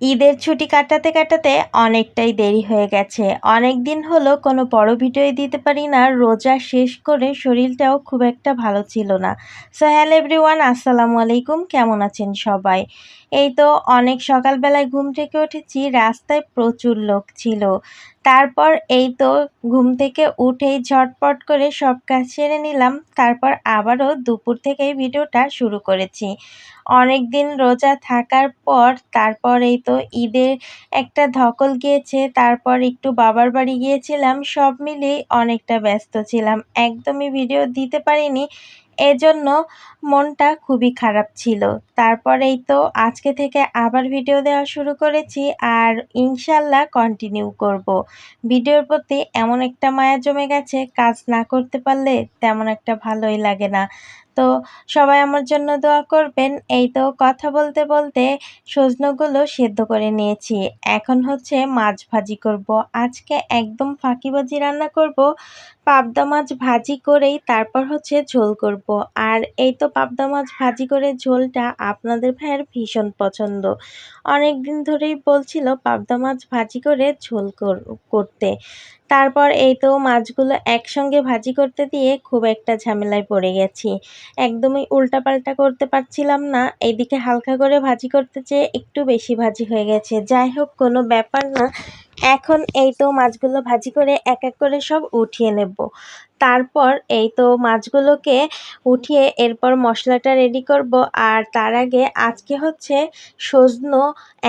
ঈদের ছুটি কাটাতে কাটাতে অনেকটাই দেরি হয়ে গেছে। অনেক দিন হলো কোনো বড় ভিডিওই দিতে পারি না, রোজা শেষ করে শরীরটাও খুব একটা ভালো ছিল না। সো হ্যালো এভরিওয়ান, আসসালামু আলাইকুম, কেমন আছেন সবাই? এই তো অনেক সকালবেলায় ঘুম থেকে উঠেছি, রাস্তায় প্রচুর লোক ছিল। তারপর এই তো ঘুম থেকে উঠেই ঝটপট করে সব কাজ সেরে নিলাম। তারপর আবারও দুপুর থেকেই ভিডিওটা শুরু করেছি। অনেক দিন রোজা থাকার পর তারপর এই তো ঈদের একটা ধকল গিয়েছে, তারপর একটু বাবার বাড়ি গিয়েছিলাম, সব মিলিয়ে অনেকটা ব্যস্ত ছিলাম। একদমই ভিডিও দিতে পারিনি এজন্য মনটা খুবই খারাপ ছিল তারপরেই তো আজকে থেকে আবার ভিডিও দেওয়া শুরু করেছি আর ইনশাল্লাহ কন্টিনিউ করব। ভিডিওর প্রতি এমন একটা মায়া জমে গেছে, কাজ না করতে পারলে তেমন একটা ভালোই লাগে না তো সবাই আমার জন্য দোয়া করবেন। এই তো কথা বলতে বলতে সজনগুলো সেদ্ধ করে নিয়েছি। এখন হচ্ছে মাছ ভাজি করব। আজকে একদম ফাঁকিবাজি রান্না করব। পাবদা মাছ ভাজি করেই তারপর হচ্ছে ঝোল করব। আর এই তো পাবদা মাছ ভাজি করে ঝোলটা আপনাদের ভাইয়ের ভীষণ পছন্দ। অনেক দিন ধরেই বলছিল পাবদা মাছ ভাজি করে ঝোল করতে। তারপর এই তো মাছগুলো একসঙ্গে ভাজি করতে দিয়ে খুব একটা ঝামেলায় পড়ে গেছি। একদমই উল্টাপাল্টা করতে পারছিলাম না। এইদিকে হালকা করে ভাজি করতে চেয়ে একটু বেশি ভাজি হয়ে গেছে। যাই হোক, কোনো ব্যাপার না। এখন এই তো মাছগুলো ভাজি করে এক এক করে সব উঠিয়ে নেব। তারপর এই তো মাছগুলোকে উঠিয়ে এরপর মশলাটা রেডি করব। আর তার আগে আজকে হচ্ছে সজনো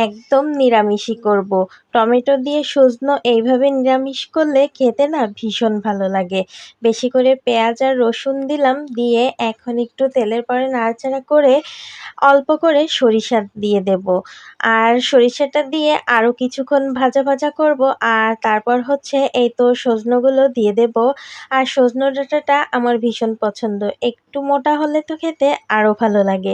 একদম নিরামিষই করব। টমেটো দিয়ে সজনো এইভাবে নিরামিষ করলে খেতে না ভীষণ ভালো লাগে। বেশি করে পেঁয়াজ আর রসুন দিলাম, দিয়ে এখন একটু তেলের পরে নাড়াচাড়া করে অল্প করে সরিষা দিয়ে দেব। আর সরিষাটা দিয়ে আরও কিছুক্ষণ ভাজা ভাজা করব। আর তারপর হচ্ছে এই তো সজনোগুলো দিয়ে দেব। আর সজনো ডাঁটাটা আমার ভীষণ পছন্দ। একটু মোটা হলে তো খেতে আরও ভালো লাগে।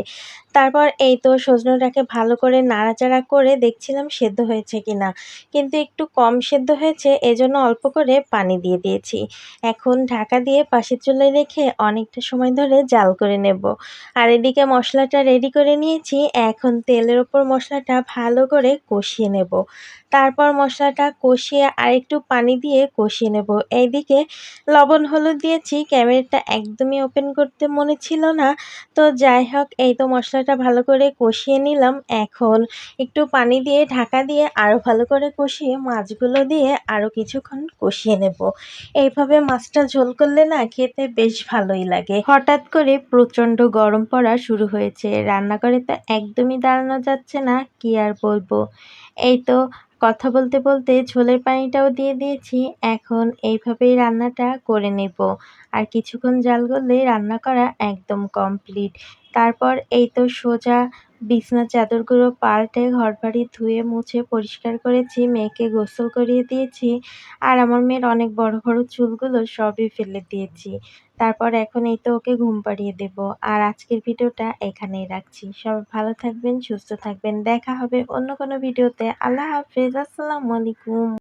তারপর এই তো সজনোটাকে ভালো করে নাড়াচাড়া করে দেখছিলাম সেদ্ধ হয়েছে কি না কিন্তু একটু কম সেদ্ধ হয়েছে, এজন্য অল্প করে পানি দিয়ে দিয়েছি। এখন ঢাকা দিয়ে পাশের চুলায় রেখে অনেকটা সময় ধরে জাল করে নেব। আর এদিকে মশলাটা রেডি করে নিয়েছি, এখন তেলের ওপর মশলাটা ভালো করে কষিয়ে নেব। তারপর মশলাটা কষিয়ে আর একটু পানি দিয়ে কষিয়ে নেব। এইদিকে লবণ হলুদ দিয়েছি, ক্যামেরাটা একদমই ওপেন করতে মনে ছিল না। তো যাই হোক, এই তো মশলাটা ভালো করে কষিয়ে নিলাম। এখন একটু পানি দিয়ে, ঢাকা দিয়ে আরও ভালো করে কষিয়ে মাছগুলো দিয়ে আরও কিছুক্ষণ কষিয়ে নেব। এইভাবে মাছটা ঝোল করলে না খেতে বেশ ভালোই লাগে। হঠাৎ করে প্রচণ্ড গরম পড়া শুরু হয়েছে। রান্নাঘরে তো একদমই দাঁড়ানো যাচ্ছে না, কি আর বলব? এই তো কথা বলতে বলতে ঝোলের পানিটাও দিয়ে দিয়েছি। এখন এইভাবেই রান্নাটা করে নেব। আর কিছুক্ষণ জাল করলে রান্না করা একদম কমপ্লিট তারপর এই তো সোজা বিছনার চাদরগুলো পাল্টে ঘরবাড়ি ধুয়ে মুছে পরিষ্কার করেছি, মেয়েকে গোসল করিয়ে দিয়েছি, আর আমার মেয়ের অনেক বড় বড় চুলগুলো সবই ফেলে দিয়েছি। তারপর এখন এই তো ওকে ঘুম পাড়িয়ে দেব। আর আজকের ভিডিওটা এখানেই রাখছি। সবাই ভালো থাকবেন, সুস্থ থাকবেন। দেখা হবে অন্য কোনো ভিডিওতে। আল্লাহ হাফেজ। আসসালামু আলাইকুম।